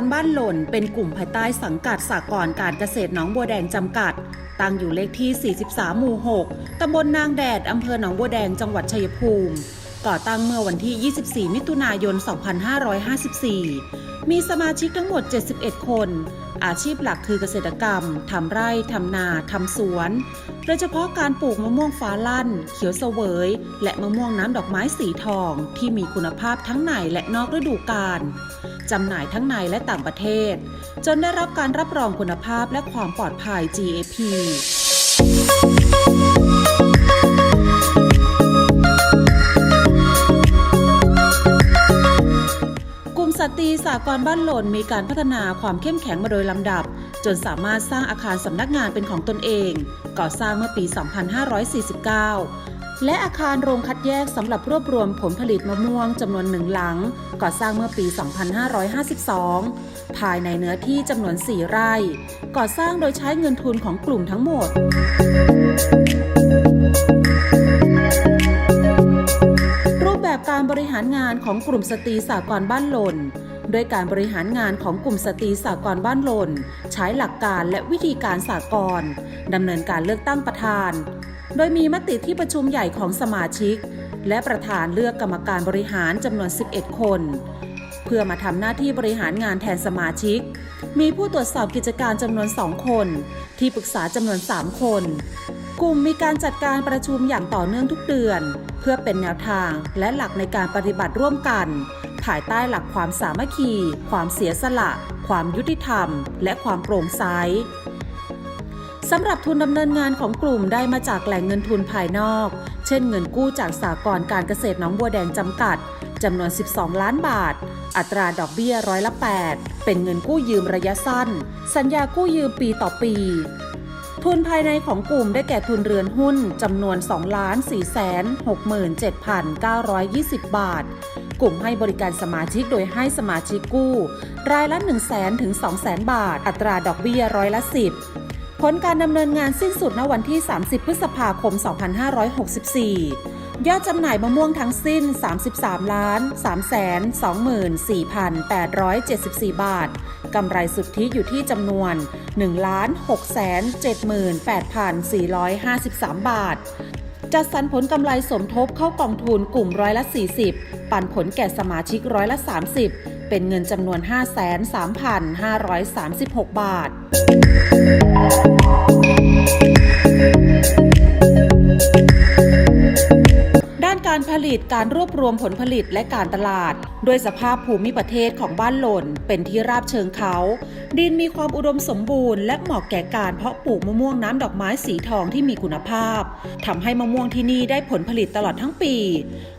รบ้านหล่น เป็นกลุ่มภายใต้สังกัดสากรการเกษตรหนองบัวแดงจำกัด ตั้งอยู่เลขที่ 43 หมู่ 6 ตำบลนางแดด อำเภอหนองบัวแดง จังหวัดชัยภูมิ ก่อตั้งเมื่อวันที่ 24 มิถุนายน 2554 มีสมาชิกทั้งหมด 71 คน อาชีพหลักคือเกษตรกรรม ทำไร่ ทำนา ทำสวน โดยเฉพาะการปลูกมะม่วงฟ้าลั่น เขียวเสวย และมะม่วงน้ำดอกไม้สีทอง ที่มีคุณภาพทั้งในและนอกฤดูกาล จำหน่ายทั้งในและต่างประเทศ จนได้รับการรับรองคุณภาพและความปลอดภัย GAP กลุ่มสตรีสากลบ้านหล่นมีการพัฒนาความเข้มแข็งมาโดยลำดับ จนสามารถสร้างอาคารสำนักงานเป็นของตนเอง ก่อสร้างเมื่อปี 2549 และอาคารโรงคัดแยกสำหรับรวบรวมผลผลิตมะม่วงจำนวนหนึ่งหลัง ก่อสร้างเมื่อปี 2552 ภายในเนื้อที่จำนวน 4 ไร่ ก่อสร้างโดยใช้เงินทุนของกลุ่มทั้งหมดรูปแบบการบริหารงานของกลุ่มสตรีสากลบ้านหล่น โดยการบริหารงานของกลุ่มสตรีสากลบ้านหล่น ใช้หลักการและวิธีการสากลดำเนินการเลือกตั้งประธาน โดยมีมติที่ประชุมใหญ่ของสมาชิก และประธานเลือกกรรมการบริหารจำนวน 11 คน เพื่อมาทำหน้าที่บริหารงานแทนสมาชิก มีผู้ตรวจสอบกิจการจำนวน 2 คน ที่ปรึกษาจำนวน 3 คน กลุ่มมีการจัดการประชุมอย่างต่อเนื่องทุกเดือน เพื่อเป็นแนวทางและหลักในการปฏิบัติร่วมกัน ภายใต้หลักความสามัคคี ความเสียสละ ความยุติธรรม และความโปร่งใสสำหรับทุนดำเนินงานของกลุ่มได้มาจากแหล่งเงินทุนภายนอก เช่นเงินกู้จากสากลการเกษตรหนองบัวแดงจำกัดจำนวน 12 ล้านบาท อัตราดอกเบี้ยร้อยละ 8 เป็นเงินกู้ยืมระยะสั้น สัญญากู้ยืมปีต่อปี ทุนภายในของกลุ่มได้แก่ทุนเรือนหุ้นจำนวน 2 4 6 7 920 บาท กลุ่มให้บริการสมาชิกโดยให้สมาชิกกู้ รายละ 1 0 0 0 0 0ถึง2 0 0 0 0 บาท อัตราดอกเบี้ยร้อยละ 10 ผลการดำเนินงานสิ้นสุดณวันที่ 30 พฤษภาคม 2564 ยอดจำหน่ายมะม่วงทั้งสิ้น 33ล้าน3แสน24,874 บาท กำไรสุทธิอยู่ที่จำนวน1ล้าน6แสน78,453 บาท จัดสรรผลกำไรสมทบเข้ากองทุนกลุ่มร้อยละ 40 ปันผลแก่สมาชิกร้อยละ 30 เป็นเงินจำนวน 5,3536 บาท การผลิตการรวบรวมผลผลิตและการตลาด ด้วยสภาพภูมิประเทศของบ้านหล่น เป็นที่ราบเชิงเขา ดินมีความอุดมสมบูรณ์และเหมาะแก่การเพาะปลูกมะม่วงน้ำดอกไม้สีทองที่มีคุณภาพทำให้มะม่วงที่นี่ได้ผลผลิตตลอดทั้งปี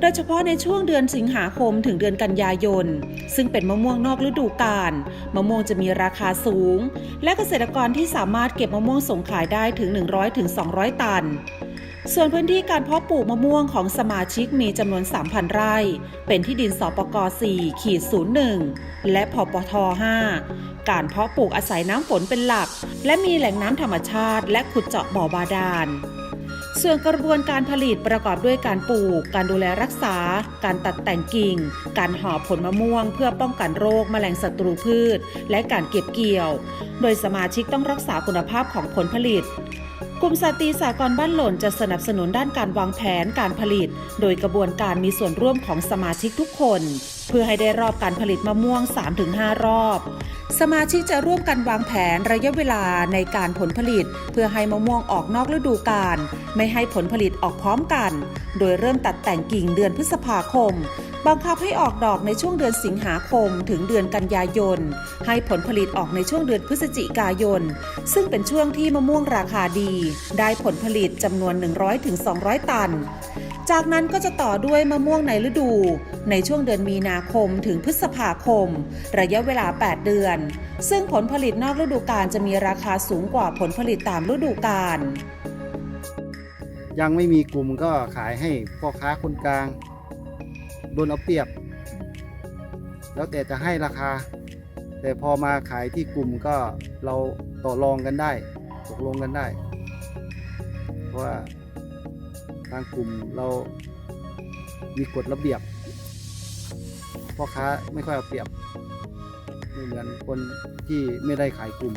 โดยเฉพาะในช่วงเดือนสิงหาคมถึงเดือนกันยายน ซึ่งเป็นมะม่วงนอกฤดูกาลมะม่วงจะมีราคาสูง และเกษตรกรที่สามารถเก็บมะม่วงส่งขายได้ถึง 100-200 ตัน ส่วนพื้นที่การเพาะปลูกมะม่วงของสมาชิกมีจำนวน 3,000 ไร่ เป็นที่ดินสปก4ขีด01 และพปท 5 การเพาะปลูกอาศัยน้ำฝนเป็นหลัก และมีแหล่งน้ำธรรมชาติ และขุดเจาะบ่อบาดาลส่วนกระบวนการผลิตประกอบด้วยการปลูก การดูแลรักษา การตัดแต่งกิ่ง การห่อผลมะม่วง เพื่อป้องกันโรคแมลงศัตรูพืช และการเก็บเกี่ยว โดยสมาชิกต้องรักษาคุณภาพของผลผลิต กลุ่มสตรีสากลบ้านหล่นจะสนับสนุนด้านการวางแผนการผลิต โดยกระบวนการมีส่วนร่วมของสมาชิกทุกคน เพื่อให้ได้รอบการผลิตมะม่วง 3-5 รอบ สมาชิกจะร่วมกันวางแผนระยะเวลาในการผลผลิต เพื่อให้มะม่วงออกนอกฤดูกาลไม่ให้ผลผลิตออกพร้อมกัน โดยเริ่มตัดแต่งกิ่งเดือนพฤษภาคม บังคับให้ออกดอกในช่วงเดือนสิงหาคมถึงเดือนกันยายน ให้ผลผลิตออกในช่วงเดือนพฤศจิกายน ซึ่งเป็นช่วงที่มะม่วงราคาดี ได้ผลผลิตจำนวน 100-200 ตัน จากนั้นก็จะต่อด้วยมะม่วงในฤดู ในช่วงเดือนมีนาคมถึงพฤษภาคม ระยะเวลา 8 เดือน ซึ่งผลผลิตนอกฤดูกาลจะมีราคาสูงกว่าผลผลิตตามฤดูกาลยังไม่มีกลุ่มก็ขายให้พ่อค้าคนกลาง ดนเอาเปรียบ แล้วแต่จะให้ราคา แต่พอมาขายที่กลุ่มก็เราต่อรองกันได้ตกลงกันได้ เพราะว่าทางกลุ่มเรามีกฎระเบียบพ่อค้าไม่ค่อยเอาเปรียบไม่เหมือนคนที่ไม่ได้ขายกลุ่ม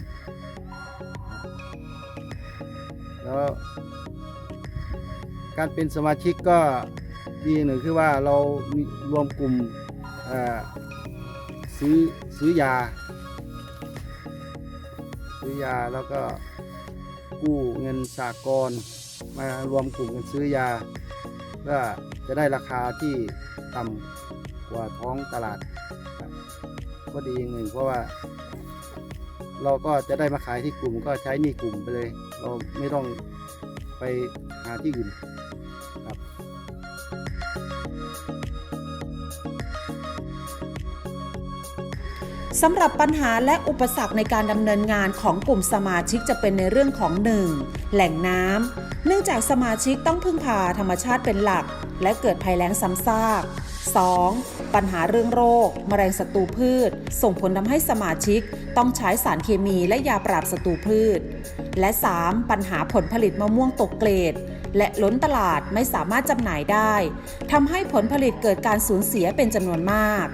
แล้วการเป็นสมาชิกก็ ดีหนึ่งคือว่าเรามีรวมกลุ่มซื้อซื้อยา ซื้อยาแล้วก็กู้เงินสากลมารวมกลุ่มกันซื้อยาเพื่อจะได้ราคาที่ต่ำกว่าท้องตลาด ก็ดีอย่างหนึ่งเพราะว่า เราก็จะได้มาขายที่กลุ่มก็ใช้นี่กลุ่มไปเลย เราไม่ต้องไปหาที่อื่น สำหรับปัญหาและอุปสรรคในการดำเนินงานของกลุ่มสมาชิกจะเป็นในเรื่องของ 1. แหล่งน้ำเนื่องจากสมาชิกต้องพึ่งพาธรรมชาติเป็นหลัก และเกิดภัยแล้งซ้ำซาก 2. ปัญหาเรื่องโรค แมลงศัตรูพืช ส่งผลทำให้สมาชิกต้องใช้สารเคมีและยาปราบศัตรูพืช และ 3. ปัญหาผลผลิตมะม่วงตกเกรด และล้นตลาดไม่สามารถจำหน่ายได้ทำให้ผลผลิตเกิดการสูญเสียเป็นจำนวนมาก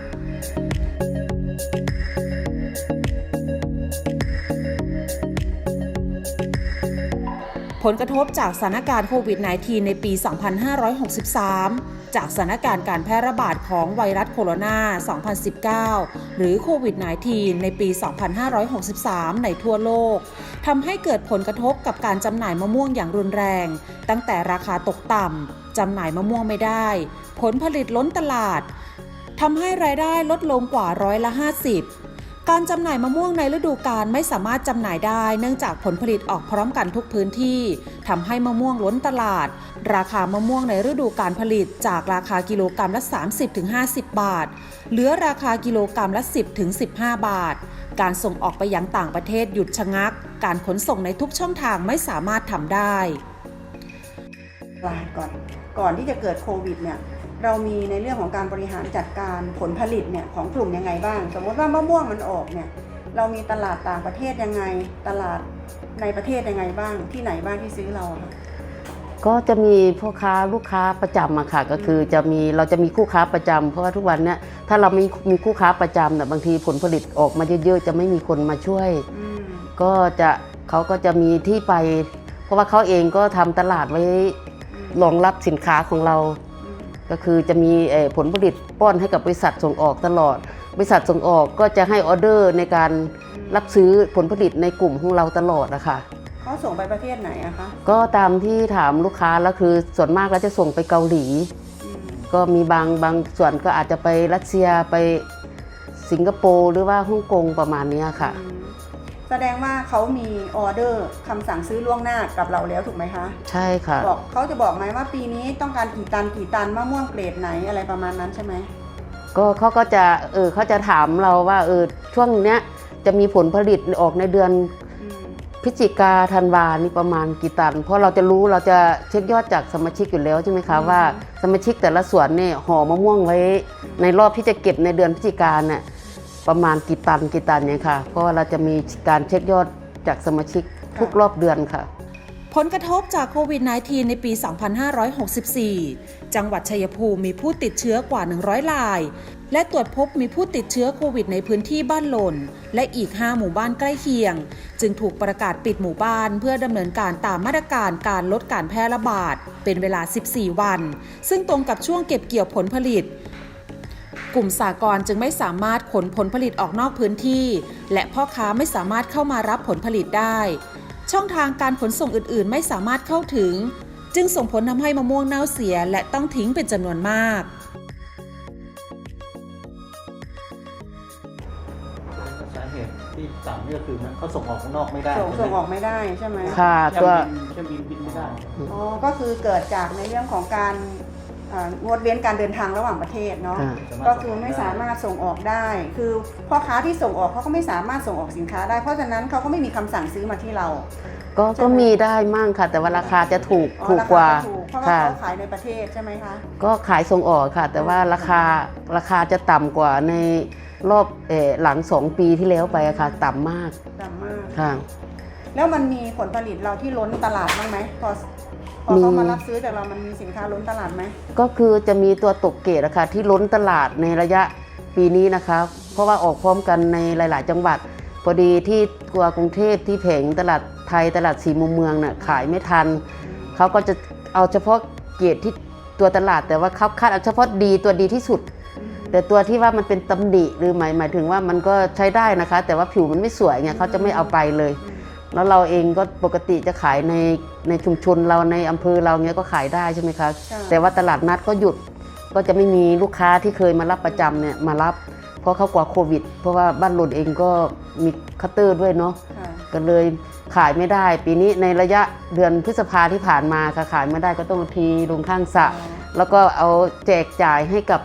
ลกระทบจากสถานการณ์โควิด -19 ในปี 2563 จากสถานการณ์การแพร่ระบาดของไวรัสโคโรนา 2019 หรือโควิด -19 ในปี 2563 ในทั่วโลก ทำให้เกิดผลกระทบกับการจำหน่ายมะม่วงอย่างรุนแรง ตั้งแต่ราคาตกต่ำ จำหน่ายมะม่วงไม่ได้ ผลผลิตล้นตลาดทำให้รายได้ลดลงกว่าร้อยละ 50 การจำหน่ายมะม่วงในฤดูกาลไม่สามารถจำหน่ายได้ เนื่องจากผลผลิตออกพร้อมกันทุกพื้นที่ทำให้มะม่วงล้นตลาด ราคามะม่วงในฤดูการผลิตจากราคากิโลกรัมละ 30-50 บาท เหลือราคากิโลกรัมละ 10-15 บาท การส่งออกไปยังต่างประเทศหยุดชะงัก การขนส่งในทุกช่องทางไม่สามารถทำได้ลาก่อนก่อนที่จะเกิดโควิดเนี่ย เรามีในเรื่องของการบริหารจัดการผลผลิตเนี่ยของกลุ่มยังไงบ้าง สมมติว่ามะม่วงมันออกเนี่ยเรามีตลาดต่างประเทศยังไง ตลาดในประเทศยังไงบ้าง ที่ไหนบ้างที่ซื้อเราอะค่ะก็จะมีพ่อค้าลูกค้าประจำอะค่ะ ก็คือจะมีเราจะมีคู่ค้าประจำเพราะว่าทุกวันเนี้ยถ้าเราไม่มีคู่ค้าประจำเนี่ยบางทีผลผลิตออกมาเยอะๆจะไม่มีคนมาช่วยอืมก็จะเขาก็จะมีที่ไป เพราะว่าเขาเองก็ทำตลาดไว้อืมรองรับสินค้าของเราอืม ก็คือจะมีเอ่อผลผลิตป้อนให้กับบริษัทส่งออกตลอด บริษัทส่งออกก็จะให้ออเดอร์ในการรับซื้อผลผลิตในกลุ่มของเราตลอดนะคะเขาส่งไปประเทศไหนอะคะ ก็ตามที่ถามลูกค้าแล้วคือส่วนมากแล้วจะส่งไปเกาหลีอืมก็มีบางบางส่วนก็อาจจะไปรัสเซียไปสิงคโปร์หรือว่าฮ่องกงประมาณเนี้ยค่ะอืม แสดงว่าเขามีออเดอร์คำสั่งซื้อล่วงหน้ากับเราแล้วถูกไหมคะ ใช่ค่ะบอกเขาจะบอกไหมว่าปีนี้ต้องการกี่ตันกี่ตันมะม่วงเกรดไหนอะไรประมาณนั้นใช่ไหมก็เขาก็จะเออเขาจะถามเราว่าเออช่วงเนี้ยจะมีผลผลิตออกในเดือนอืมพฤศจิกาธันวานี่ประมาณกี่ตัน เพราะเราจะรู้เราจะเช็คยอดจากสมาชิกอยู่แล้วใช่ไหมคะว่าสมาชิกแต่ละส่วนเนี่ยห่อมะม่วงไว้ ในรอบที่จะเก็บในเดือนพฤศจิกาเนี่ย ประมาณกี่ตันกี่ตันเนี่ยค่ะ เพราะว่าเราจะมีการเช็คยอดจากสมาชิกทุกรอบเดือนค่ะ ผลกระทบจากโควิด -19 ในปี 2564 จังหวัดชัยภูมิมีผู้ติดเชื้อกว่า 100ราย และตรวจพบมีผู้ติดเชื้อโควิดในพื้นที่บ้านหล่น และอีก 5 หมู่บ้านใกล้เคียง จึงถูกประกาศปิดหมู่บ้าน เพื่อดำเนินการตามมาตรการการลดการแพร่ระบาด เป็นเวลา 14 วัน ซึ่งตรงกับช่วงเก็บเกี่ยวผลผลิต กลุ่มสากลจึงไม่สามารถขนผลผลิตออกนอกพื้นที่ และพ่อค้าไม่สามารถเข้ามารับผลผลิตได้ ช่องทางการขนส่งอื่นๆ ไม่สามารถเข้าถึง จึงส่งผลทำให้มะม่วงเน่าเสียและต้องทิ้งเป็นจำนวนมากสาเหตุที่ต่ำนี่ก็คือมันเขาส่งออกข้างนอกไม่ได้ส่งใช่ไหมส่งออกไม่ได้ใช่ไหมค่ะเคตัวรื่องบินเครื่องบินบินไม่ได้อ๋อก็คือเกิดจากในเรื่องของการอ่า งดเว้นการเดินทางระหว่างประเทศเนาะค่ะก็คือไม่สามารถส่งออกได้ คือพ่อค้าที่ส่งออกเขาก็ไม่สามารถส่งออกสินค้าได้ เพราะฉะนั้นเขาก็ไม่มีคำสั่งซื้อมาที่เรา ก็ใช่ไหมก็มีได้มั่งค่ะ แต่ว่าราคาจะถูกอ๋อถูกรคกว่าจะถูกเพราะว่าค่ะเขาขายในประเทศใช่ไหมคะก็ขายส่งออกค่ะ แต่ว่าราคาราคาจะต่ำกว่าในรอบเออหลังสองปีที่แล้วไปอะค่ะ ต่ำมากต่ำมากค่ะแล้วมันมีผลผลิตเราที่ล้นตลาดบ้างไหมพอ พอเขามารับซื้อจากเรามันมีสินค้าล้นตลาดไหมก็คือจะมีตัวตกเกรดอะค่ะที่ล้นตลาดในระยะปีนี้นะครับเพราะว่าออกพร้อมกันในหลาย ๆ จังหวัด พอดีที่ตัวกรุงเทพที่แผงตลาดไทยตลาดสีมุมเมืองน่ะขายไม่ทันเขาก็จะเอาเฉพาะเกรดที่ตัวตลาดแต่ว่าเขาคัดเอาเฉพาะดีตัวดีที่สุด แต่ตัวที่ว่ามันเป็นตำหนิหรือหมายหมายถึงว่ามันก็ใช้ได้นะคะ แต่ว่าผิวมันไม่สวยไงเขาจะไม่เอาไปเลย แล้วเราเองก็ปกติจะขายในในชุมชนเราในอำเภอเราเนี้ยก็ขายได้ใช่ไหมคะค่ะแต่ว่าตลาดนัดก็หยุดก็จะไม่มีลูกค้าที่เคยมารับประจำเนี่ยมารับ เพราะเขากลัวโควิด เพราะว่าบ้านหลุดเองก็มีคัตเตอร์ด้วยเนาะค่ะก็เลยขายไม่ได้ ปีนี้ในระยะเดือนพฤษภาที่ผ่านมาค่ะขายไม่ได้ก็ต้องเอาทีลงข้างสระแล้วก็เอาแจกจ่ายให้กับ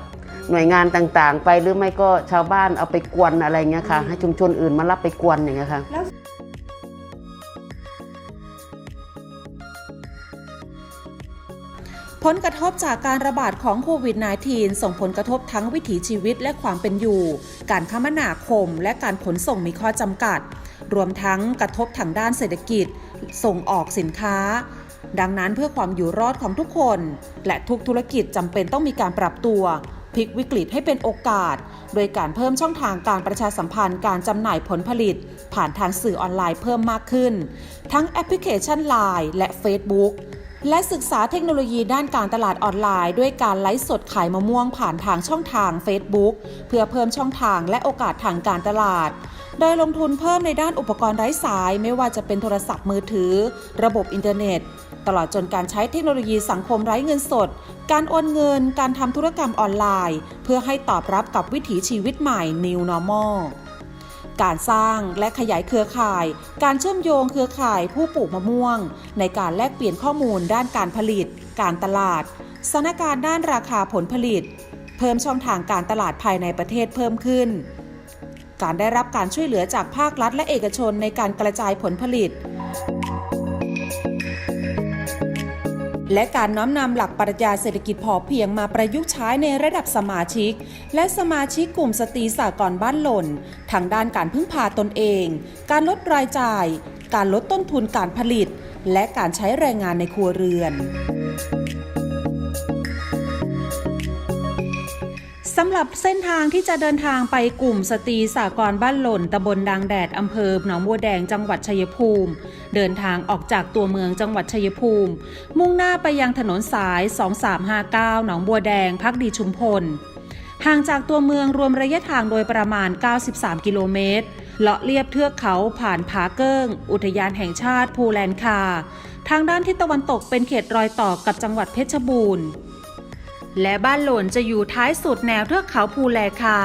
หน่วยงานต่างๆ ไปหรือไม่ก็ชาวบ้านเอาไปกวนอะไรเงี้ยค่ะ ให้ชุมชนอื่นมารับไปกวนอย่างเงี้ยค่ะ ผลกระทบจากการระบาดของโควิด -19 ส่งผลกระทบทั้งวิถีชีวิตและความเป็นอยู่ การคมนาคม และการขนส่งมีข้อจำกัด รวมทั้งกระทบทางด้านเศรษฐกิจ ส่งออกสินค้า ดังนั้นเพื่อความอยู่รอดของทุกคน และทุกธุรกิจจำเป็นต้องมีการปรับตัวพลิกวิกฤตให้เป็นโอกาส โดยการเพิ่มช่องทางการประชาสัมพันธ์การจำหน่ายผลผลิต ผ่านทางสื่อออนไลน์เพิ่มมากขึ้น ทั้งแอปพลิเคชัน Line และ Facebook และศึกษาเทคโนโลยีด้านการตลาดออนไลน์ ด้วยการไลฟ์สดขายมะม่วงผ่านทางช่องทาง Facebook เพื่อเพิ่มช่องทางและโอกาสทางการตลาด โดยลงทุนเพิ่มในด้านอุปกรณ์ไร้สาย ไม่ว่าจะเป็นโทรศัพท์มือถือ ระบบอินเทอร์เน็ต ตลอดจนการใช้เทคโนโลยีสังคมไร้เงินสด การโอนเงิน การทำธุรกรรมออนไลน์ เพื่อให้ตอบรับกับวิถีชีวิตใหม่ New Normal การสร้างและขยายเครือข่าย การเชื่อมโยงเครือข่ายผู้ปลูกมะม่วง ในการแลกเปลี่ยนข้อมูลด้านการผลิต การตลาดสถานการณ์ด้านราคาผลผลิต เพิ่มช่องทางการตลาดภายในประเทศเพิ่มขึ้น การได้รับการช่วยเหลือจากภาครัฐและเอกชนในการกระจายผลผลิต และการน้อมนำหลักปรัชญาเศรษฐกิจพอเพียงมาประยุกต์ใช้ในระดับสมาชิก และสมาชิกกลุ่มสตรีสากลบ้านหล่นทางด้านการพึ่งพาตนเอง การลดรายจ่าย การลดต้นทุนการผลิต และการใช้แรงงานในครัวเรือน สำหรับเส้นทางที่จะเดินทางไปกลุ่มสตรีสากรบ้านหล่นตำบลดังแดดอำเภอหนองบัวแดงจังหวัดชัยภูมิ เดินทางออกจากตัวเมืองจังหวัดชัยภูมิ มุ่งหน้าไปยังถนนสาย 2359 หนองบัวแดงพักดีชุมพล ห่างจากตัวเมืองรวมระยะทางโดยประมาณ 93 กิโลเมตร เลาะเลียบเทือกเขาผ่านผาเกิ้ง อุทยานแห่งชาติภูแลนคา ทางด้านทิศตะวันตกเป็นเขตรอยต่อกับจังหวัดเพชรบูรณ์ และบ้านหล่นจะอยู่ท้ายสุดแนวเทือกเขาภูแลคา